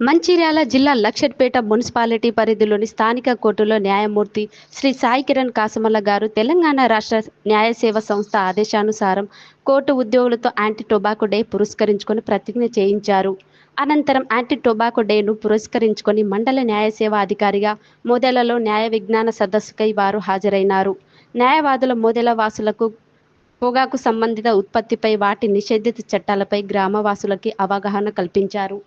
మంచిర్యాల జిల్లా లక్షట్పేట మున్సిపాలిటీ పరిధిలోని స్థానిక కోర్టులో న్యాయమూర్తి శ్రీ సాయి కిరణ్ కాసమల్ల గారు తెలంగాణ రాష్ట్ర న్యాయ సేవ సంస్థ ఆదేశానుసారం కోర్టు ఉద్యోగులతో యాంటీ టొబాకో డే పురస్కరించుకొని ప్రతిజ్ఞ చేయించారు. అనంతరం యాంటీ టొబాకో డేను పురస్కరించుకొని మండల న్యాయ సేవ అధికారిగా మోదెలలో న్యాయ విజ్ఞాన సదస్సుకై వారు హాజరైనారు. న్యాయవాదుల మోదెల వాసులకు పొగాకు సంబంధిత ఉత్పత్తిపై వాటి నిషేధిత చట్టాలపై గ్రామవాసులకి అవగాహన కల్పించారు.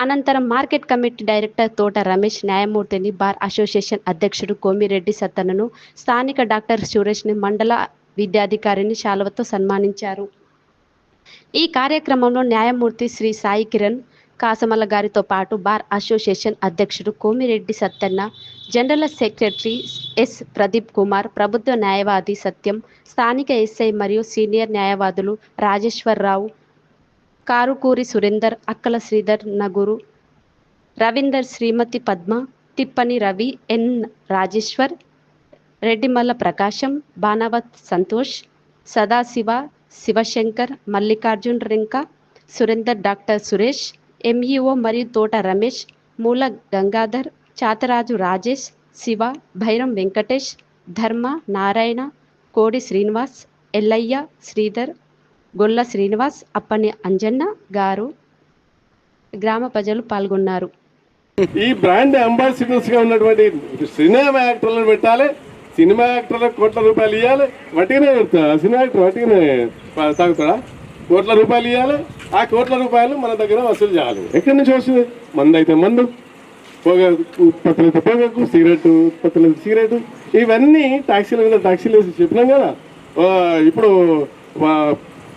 అనంతరం మార్కెట్ కమిటీ డైరెక్టర్ తోట రమేష్ న్యాయమూర్తిని బార్ అసోసియేషన్ అధ్యక్షుడు కోమిరెడ్డి సత్తనను స్థానిక డాక్టర్ సురేష్ని మండల విద్యాధికారిని శాలువతో సన్మానించారు. ఈ కార్యక్రమంలో న్యాయమూర్తి శ్రీ సాయి కిరణ్ కాసమల్ల గారితో పాటు బార్ అసోసియేషన్ అధ్యక్షుడు Komireddy Sattanna general secretary S Pradeep Kumar ప్రభుత్వ న్యాయవాది సత్యం స్థానిక ఎస్ఐ మరియు సీనియర్ న్యాయవాదులు Rajeswara Rao Karukuri Surender Akkala Sridhar Naguru Ravinder Shrimati Padma Tippani Ravi N Rajeshwar Reddymalla Prakasham Banavath Santosh Sadashiv Shivashankar Mallikarjun Rinka Surender doctor Suresh MEO మరియు తోట రమేష్ మూల గంగాధర్ చాతరాజు రాజేష్ శివ భైరం వెంకటేష్ ధర్మ నారాయణ కోడి శ్రీనివాస్ ఎల్లయ్య శ్రీధర్ గొల్ల శ్రీనివాస్ అప్పని అంజన్న గారు గ్రామ ప్రజలు పాల్గొన్నారు. ఈ బ్రాండ్ అంబాసిడర్స్గా ఉన్నటువంటి సినిమా యాక్టర్లను పెట్టాలి సినిమా యాక్టర్లకు కోట్ల రూపాయలు ఇవ్వాలి వట్టిగానే పెడతా. సినిమా యాక్టర్ వట్టిగానే తాగుతాడా? కోట్ల రూపాయలు ఇవ్వాలి ఆ కోట్ల రూపాయలు మన దగ్గర వసూలు చేయాలి. ఎక్కడి నుంచి వస్తుంది? మందు అయితే మందు. పొగ ఉత్పత్తులు అయితే పొగకు సిగరెట్ ఉత్పత్తులు అయితే సిగరెట్ ఇవన్నీ ట్యాక్సీల మీద ట్యాక్సీలు వేసి చెప్పినాం కదా. ఇప్పుడు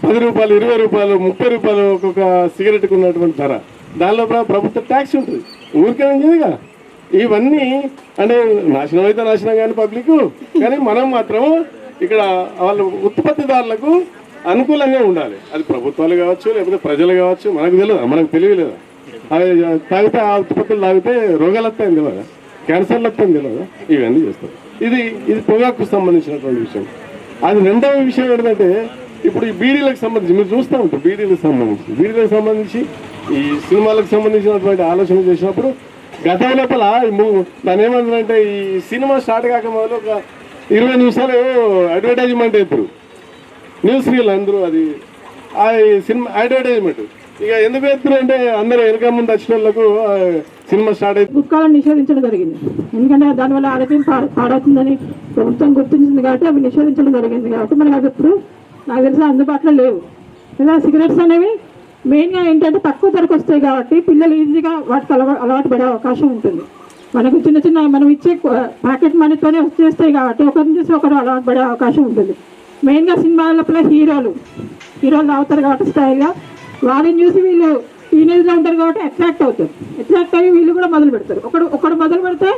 పది రూపాయలు ఇరవై రూపాయలు ముప్పై రూపాయలు ఒక్కొక్క సిగరెట్కి ఉన్నటువంటి ధర. దానిలో ప్రభుత్వ ట్యాక్స్ ఉంటుంది. ఊరికే కదా. ఇవన్నీ అంటే నాశనం అయితే నాశనం కానీ పబ్లిక్ కానీ మనం మాత్రం ఇక్కడ వాళ్ళ ఉత్పత్తిదారులకు అనుకూలంగా ఉండాలి. అది ప్రభుత్వాలు కావచ్చు లేకపోతే ప్రజలు కావచ్చు మనకు తెలియదు మనకు తెలియలేదా. అవి తాగితే ఆ ఉత్పత్తులు తాగితే రోగాలు వస్తాయని తెలియదా? క్యాన్సర్లు వస్తాయని తెలియదా? ఇవన్నీ చేస్తారు. ఇది ఇది పొగాకు సంబంధించినటువంటి విషయం. అది రెండవ విషయం ఏంటంటే ఇప్పుడు ఈ బీడీలకు సంబంధించి మీరు చూస్తూ ఉంటారు బీడీలకు సంబంధించి. బీడీలకు సంబంధించి ఈ సినిమాలకు సంబంధించినటువంటి ఆలోచన చేసినప్పుడు గత లోపల ఈ దాని ఏమంటారంటే ఈ సినిమా స్టార్ట్ కాక మొదలు ఒక ఇరవై నిమిషాలు అడ్వర్టైజ్మెంట్ అవుతారు న్యూస్ రీల్ అందరూ అది ఆ సినిమా అడ్వర్టైజ్మెంట్. ఇక ఎందుకు వేస్తారు అంటే అందరూ వెనక ముందు వచ్చిన వాళ్ళకు సినిమా స్టార్ట్ అయితే గుట్కాలను నిషేధించడం జరిగింది. ఎందుకంటే దానివల్ల ఆరోగ్యం పాడవుతుందని ప్రభుత్వం గుర్తించింది కాబట్టి అవి నిషేధించడం జరిగింది కాబట్టి మనకి అది ఇప్పుడు నాకు తెలిసి అందుబాటులో లేవు. ఇలా సిగరెట్స్ అనేవి మెయిన్గా ఏంటంటే తక్కువ ధరకు వస్తాయి కాబట్టి పిల్లలు ఈజీగా వాటికి అలవా అలవాటు పడే అవకాశం ఉంటుంది. మనకు చిన్న చిన్న మనం ఇచ్చే ప్యాకెట్ మనీతోనే వచ్చేస్తాయి కాబట్టి ఒకరిని చూసి ఒకరు అలవాటు పడే అవకాశం ఉంటుంది. మెయిన్గా సినిమాల లోపల హీరోలు హీరోలు అవుతారు కాబట్టి స్టైల్గా వాళ్ళని చూసి వీళ్ళు టీనేజ్లో ఉంటారు కాబట్టి అట్రాక్ట్ అవుతారు. అట్రాక్ట్ అయ్యి వీళ్ళు కూడా మొదలు పెడతారు. ఒకడు ఒకడు మొదలు పెడితే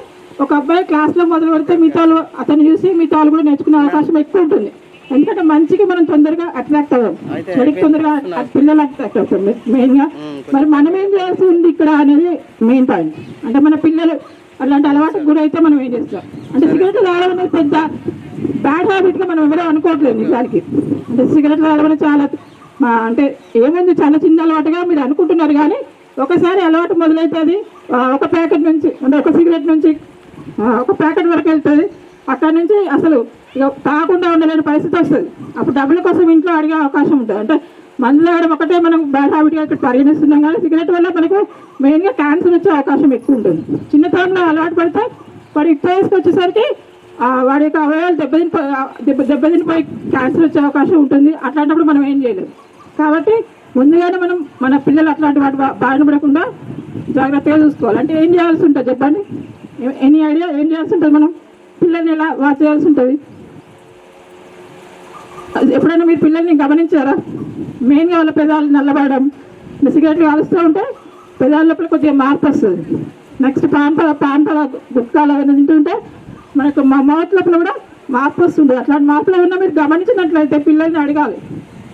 ఒక అబ్బాయి క్లాస్లో మొదలు పెడితే మిగతా అతను చూసి మిగతా కూడా నేర్చుకునే అవకాశం ఎక్కువ ఉంటుంది. ఎందుకంటే మంచికి మనం తొందరగా అట్రాక్ట్ అవ్వం. చెడుకి తొందరగా పిల్లలు అట్రాక్ట్ అవుతారు మెయిన్గా మరి మనం ఏం చేయాల్సి ఉంది ఇక్కడ అనేది మెయిన్ పాయింట్ అంటే మన పిల్లలు అలాంటి అలవాటుకు గురైతే మనం ఏం చేస్తాం? అంటే సిగరెట్లు తాగడం అనేది పెద్ద బ్యాడ్ హ్యాబిట్గా మనం ఎవరో అనుకోవట్లేదు నిజానికి. అంటే సిగరెట్లు తాగడం చాలా మా అంటే ఏమైంది? చాలా చిన్న అలవాటుగా మీరు అనుకుంటున్నారు కానీ ఒకసారి అలవాటు మొదలైతే అది ఆ, ఒక ప్యాకెట్ నుంచి అంటే ఒక సిగరెట్ నుంచి ఒక ప్యాకెట్ వరకు వెళ్తుంది. అక్కడ నుంచి అసలు తాగకుండా ఉండలేని పరిస్థితి వస్తుంది. అప్పుడు డబ్బుల కోసం ఇంట్లో అడిగే అవకాశం ఉంటుంది. అంటే మందు తాగడం ఒకటే మనం బ్యాడ్ హ్యాబిట్గా ఇక్కడ పరిగణిస్తున్నాం కానీ సిగరెట్ వల్ల మనకు మెయిన్గా క్యాన్సర్ వచ్చే అవకాశం ఎక్కువ ఉంటుంది. చిన్నతనంలో అలవాటు పడితే వాడు ఇప్పుడు వయసుకి వచ్చేసరికి వాడి యొక్క అవయవాలు దెబ్బతిని దెబ్బ దెబ్బతినిపోయి క్యాన్సర్ వచ్చే అవకాశం ఉంటుంది. అట్లాంటప్పుడు మనం ఏం చేయలేము కాబట్టి ముందుగానే మనం మన పిల్లలు అట్లాంటి వాటి బా- బారిన పడకుండా జాగ్రత్తగా చూసుకోవాలి. అంటే ఏం చేయాల్సి ఉంటుంది చెప్పండి? Any idea? ఏం చేయాల్సి ఉంటుంది మనం? పిల్లల్ని ఎలా వాచ్ చేయాల్సి ఉంటుంది? ఎప్పుడైనా మీరు పిల్లల్ని గమనించారా? మెయిన్గా వాళ్ళ పెదాలు నల్లబడడం. సిగరెట్లు కాలుస్తూ ఉంటే పెదాల లోపల కొద్దిగా మార్పు వస్తుంది. నెక్స్ట్ పాన్ పాంపల గుప్తాలు ఏమైనా అవన్నీ తింటుంటే మనకు మా మౌత్ లోపల కూడా మార్పు వస్తుంది. అట్లాంటి మార్పులు ఏమన్నా మీరు గమనించినట్లయితే పిల్లల్ని అడగాలి.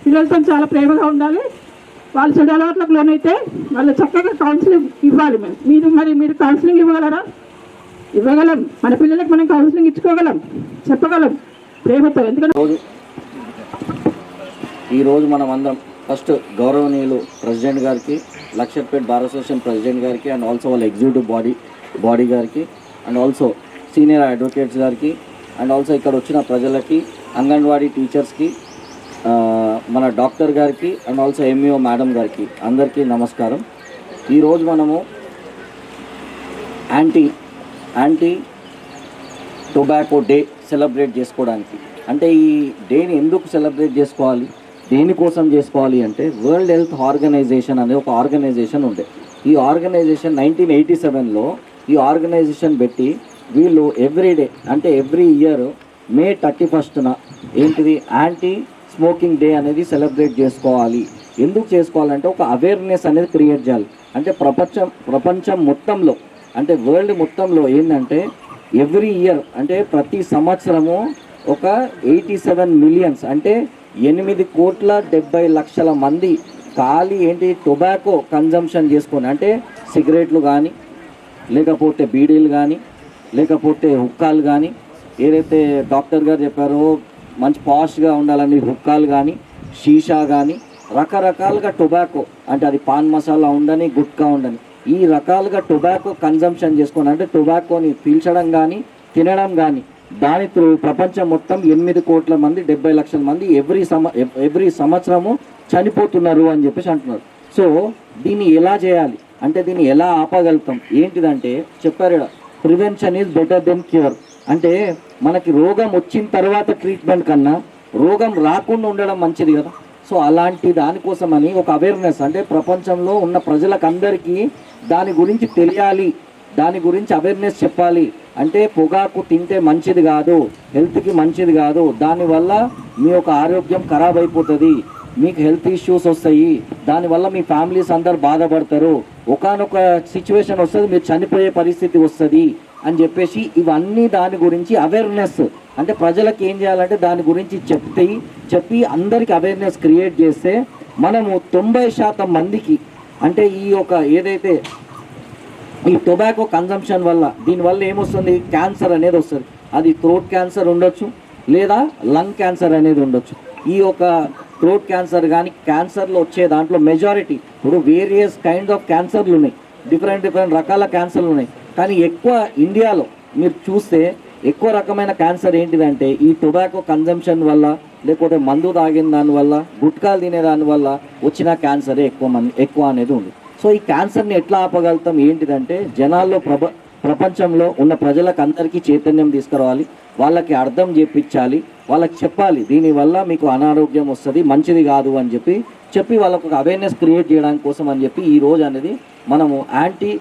పిల్లలతో చాలా ప్రేమగా ఉండాలి. వాళ్ళు చెడు అలవాట్లకు లోనైతే వాళ్ళు చక్కగా కౌన్సిలింగ్ ఇవ్వాలి మేము మీరు మరి మీరు కౌన్సిలింగ్ ఇవ్వగలరా? ఇవ్వగలం. మన పిల్లలకు మనం కౌన్సిలింగ్ ఇచ్చుకోగలం. చెప్పగలం. ప్రేమతో. ఎందుకంటే ఈరోజు మనం అందరం ఫస్ట్ గౌరవనీయులు ప్రెసిడెంట్ గారికి లక్ష్యపేట్ బార్ అసోసియేషన్ ప్రెసిడెంట్ గారికి అండ్ ఆల్సో వాళ్ళ ఎగ్జిక్యూటివ్ బాడీ బాడీ గారికి అండ్ ఆల్సో సీనియర్ అడ్వకేట్స్ గారికి అండ్ ఆల్సో ఇక్కడ వచ్చిన ప్రజలకి అంగన్వాడీ టీచర్స్కి మన డాక్టర్ గారికి అండ్ ఆల్సో ఎంఈఓ మేడం గారికి అందరికీ నమస్కారం. ఈరోజు మనము anti anti tobacco day celebrate చేసుకోవడానికి. అంటే ఈ డేని ఎందుకు సెలబ్రేట్ చేసుకోవాలి? దేనికోసం చేసుకోవాలి అంటే వరల్డ్ హెల్త్ ఆర్గనైజేషన్ అనే ఒక ఆర్గనైజేషన్ ఉండే. ఈ ఆర్గనైజేషన్ నైన్టీన్ ఎయిటీ సెవెన్లో ఈ ఆర్గనైజేషన్ పెట్టి వీళ్ళు ఎవ్రీడే అంటే ఎవ్రీ ఇయర్ మే థర్టీ ఫస్ట్న ఏంటిది? యాంటీ స్మోకింగ్ డే అనేది సెలబ్రేట్ చేసుకోవాలి. ఎందుకు చేసుకోవాలంటే ఒక అవేర్నెస్ అనేది క్రియేట్ చేయాలి. అంటే ప్రపంచం ప్రపంచం మొత్తంలో అంటే వరల్డ్ మొత్తంలో ఏంటంటే ఎవ్రీ ఇయర్ అంటే ప్రతి సంవత్సరము ఒక ఎయిటీ సెవెన్ మిలియన్స్ అంటే ఎనిమిది కోట్ల డెబ్బై లక్షల మంది ఖాళీ ఏంటి? టొబాకో కన్జంప్షన్ చేసుకొని అంటే సిగరెట్లు కానీ లేకపోతే బీడీలు కానీ లేకపోతే హుక్కాలు కానీ ఏదైతే డాక్టర్ గారు చెప్పారో మంచి పాష్గా ఉండాలని హుక్కాలు కానీ షీషా కానీ రకరకాలుగా టొబాకో అంటే అది పాన్ మసాలా ఉండని గుట్కా ఉండని ఈ రకాలుగా టొబాకో కన్జంప్షన్ చేసుకొని అంటే టొబాకోని పీల్చడం కానీ తినడం కానీ దాని త్రూ ప్రపంచం మొత్తం ఎనిమిది కోట్ల మంది డెబ్బై లక్షల మంది ఎవ్రీ సమ ఎవ్రీ సంవత్సరము చనిపోతున్నారు అని చెప్పేసి అంటున్నారు. సో దీన్ని ఎలా చేయాలి? అంటే దీన్ని ఎలా ఆపగలుగుతాం? ఏంటిదంటే చెప్పారు prevention is better than cure. అంటే మనకి రోగం వచ్చిన తర్వాత ట్రీట్మెంట్ కన్నా రోగం రాకుండా ఉండడం మంచిది కదా. సో అలాంటి దానికోసమని ఒక అవేర్నెస్ అంటే ప్రపంచంలో ఉన్న ప్రజలకు అందరికీ దాని గురించి తెలియాలి. దాని గురించి అవేర్నెస్ చెప్పాలి. అంటే పొగాకు తింటే మంచిది కాదు హెల్త్కి మంచిది కాదు. దానివల్ల మీ యొక్క ఆరోగ్యం ఖరాబ్ అయిపోతుంది. మీకు హెల్త్ ఇష్యూస్ వస్తాయి. దానివల్ల మీ ఫ్యామిలీస్ అందరు బాధపడతారు. ఒకనొక సిచ్యువేషన్ వస్తుంది మీరు చనిపోయే పరిస్థితి వస్తుంది అని చెప్పేసి ఇవన్నీ దాని గురించి అవేర్నెస్ అంటే ప్రజలకు ఏం చేయాలంటే దాని గురించి చెప్తే చెప్పి అందరికి అవేర్నెస్ క్రియేట్ చేస్తే మనము తొంభై శాతం మందికి అంటే ఈ యొక్క ఏదైతే ఈ టొబాకో కన్జంప్షన్ వల్ల దీనివల్ల ఏమొస్తుంది? క్యాన్సర్ అనేది వస్తుంది. అది థ్రోట్ క్యాన్సర్ ఉండొచ్చు లేదా లంగ్ క్యాన్సర్ అనేది ఉండొచ్చు. ఈ యొక్క థ్రోట్ క్యాన్సర్ కానీ క్యాన్సర్లో వచ్చే దాంట్లో మెజారిటీ ఇప్పుడు వేరియస్ కైండ్ ఆఫ్ క్యాన్సర్లు ఉన్నాయి. డిఫరెంట్ డిఫరెంట్ రకాల క్యాన్సర్లు ఉన్నాయి. కానీ ఎక్కువ ఇండియాలో మీరు చూస్తే ఎక్కువ రకమైన క్యాన్సర్ ఏంటిదంటే ఈ టొబాకో కన్జంప్షన్ వల్ల లేకపోతే మందు తాగిన దానివల్ల గుట్కాలు తినే దానివల్ల వచ్చిన క్యాన్సరే ఎక్కువ మంది ఎక్కువ అనేది ఉంది. సో ఈ క్యాన్సర్ని ఎట్లా ఆపగలుగుతాం? ఏంటిదంటే జనాల్లో ప్రప ప్రపంచంలో ఉన్న ప్రజలకు అందరికీ చైతన్యం తీసుకురావాలి. వాళ్ళకి అర్థం చేపించాలి. వాళ్ళకి చెప్పాలి దీనివల్ల మీకు అనారోగ్యం వస్తుంది మంచిది కాదు అని చెప్పి చెప్పి వాళ్ళకు ఒక అవేర్నెస్ క్రియేట్ చేయడానికి కోసం అని చెప్పి ఈ రోజు అనేది మనము యాంటీ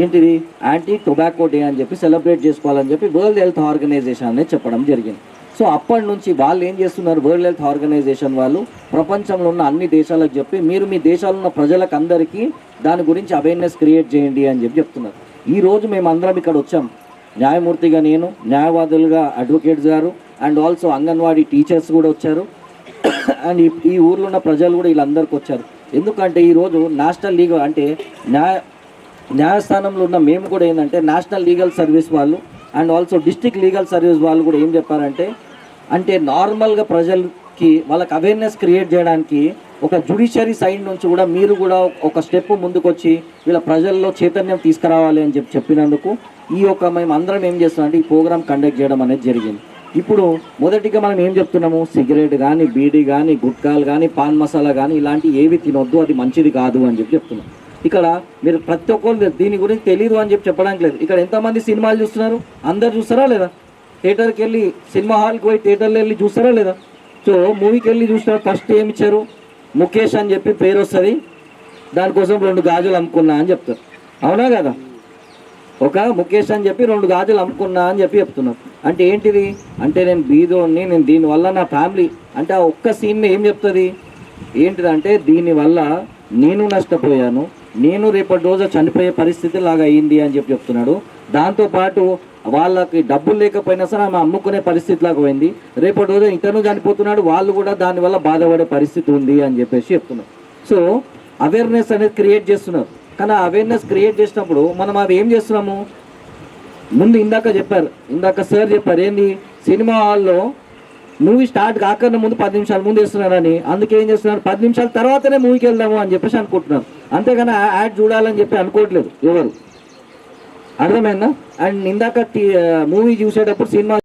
ఏంటిది? యాంటీ టొబాకో డే అని చెప్పి సెలబ్రేట్ చేసుకోవాలని చెప్పి వరల్డ్ హెల్త్ ఆర్గనైజేషన్ అనేది చెప్పడం జరిగింది. సో అప్పటి నుంచి వాళ్ళు ఏం చేస్తున్నారు? వరల్డ్ హెల్త్ ఆర్గనైజేషన్ వాళ్ళు ప్రపంచంలో ఉన్న అన్ని దేశాలకు చెప్పి మీరు మీ దేశాల్లో ఉన్న ప్రజలకు అందరికీ దాని గురించి అవేర్నెస్ క్రియేట్ చేయండి అని చెప్పి చెప్తున్నారు. ఈ రోజు మేము అందరం ఇక్కడ వచ్చాం. న్యాయమూర్తిగా నేను న్యాయవాదులుగా advocates garu and also anganwadi teachers కూడా వచ్చారు. అండ్ ఈ ఈ ఊర్లో ఉన్న ప్రజలు కూడా వీళ్ళందరికీ వచ్చారు. ఎందుకంటే ఈరోజు నేషనల్ లీగ్ అంటే న్యాయ న్యాయస్థానంలో ఉన్న మేము కూడా ఏంటంటే నేషనల్ లీగల్ సర్వీస్ వాళ్ళు and also district legal service వాళ్ళు కూడా ఏం చెప్పారంటే అంటే నార్మల్గా ప్రజలకి వాళ్ళకి అవేర్నెస్ క్రియేట్ చేయడానికి ఒక జుడిషియరీ సైడ్ నుంచి కూడా మీరు కూడా ఒక స్టెప్ ముందుకొచ్చి వీళ్ళ ప్రజల్లో చైతన్యం తీసుకురావాలి అని చెప్పి చెప్పినందుకు ఈ యొక్క మేము అందరం ఏం చేస్తున్నామంటే ఈ ప్రోగ్రామ్ కండక్ట్ చేయడం అనేది జరిగింది. ఇప్పుడు మొదటిగా మనం ఏం చెప్తున్నాము? సిగరెట్ కానీ బీడీ కానీ గుట్కాలు కానీ పాన్ మసాలా కానీ ఇలాంటి ఏవి తినొద్దు అది మంచిది కాదు అని చెప్పి చెప్తున్నాం. ఇక్కడ మీరు ప్రతి ఒక్కరు దీని గురించి తెలియదు అని చెప్పి చెప్పడానికి లేదు. ఇక్కడ ఎంతమంది సినిమాలు చూస్తున్నారు? అందరు చూస్తారా లేదా? థియేటర్కి వెళ్ళి సినిమా హాల్కి పోయి థియేటర్లో వెళ్ళి చూస్తారా లేదా? సో మూవీకి వెళ్ళి చూసినారు ఫస్ట్ ఏమి ఇచ్చారు? ముఖేష్ అని చెప్పి పేరు వస్తుంది. దానికోసం రెండు గాజులు అమ్ముకున్నా అని చెప్తారు. అవునా కదా? ఒక ముఖేష్ అని చెప్పి రెండు గాజులు అమ్ముకున్నా అని చెప్పి చెప్తున్నారు. అంటే ఏంటిది? అంటే నేను బీదోని నేను దీనివల్ల నా ఫ్యామిలీ. అంటే ఆ ఒక్క సీన్ ఏం చెప్తుంది? ఏంటిదంటే దీనివల్ల నేను నష్టపోయాను నేను రేపటి రోజు చనిపోయే పరిస్థితి లాగా అయింది అని చెప్పి చెప్తున్నాడు. దాంతోపాటు వాళ్ళకి డబ్బులు లేకపోయినా సరే ఆమె అమ్ముకునే పరిస్థితి లాగా పోయింది. రేపటి రోజు ఇతను చనిపోతున్నాడు. వాళ్ళు కూడా దానివల్ల బాధపడే పరిస్థితి ఉంది అని చెప్పేసి చెప్తున్నారు. సో అవేర్నెస్ అనేది క్రియేట్ చేస్తున్నారు. కానీ అవేర్నెస్ క్రియేట్ చేసినప్పుడు మనం అవి ఏం చేస్తున్నాము? ముందు ఇందాక చెప్పారు. ఇందాక సార్ చెప్పారు ఏంది? సినిమా హాల్లో మూవీ స్టార్ట్ కాకనే ముందు పది నిమిషాల ముందు వేస్తున్నారని. అందుకే ఏం చేస్తున్నారు? పది నిమిషాల తర్వాతనే మూవీకి వెళ్దాము అని చెప్పేసి అనుకుంటున్నారు. అంతేగాని యాడ్ చూడాలని చెప్పి అనుకోవట్లేదు ఎవరు. అర్థమైందా? అండ్ ఇందాక మూవీ చూసేటప్పుడు సినిమా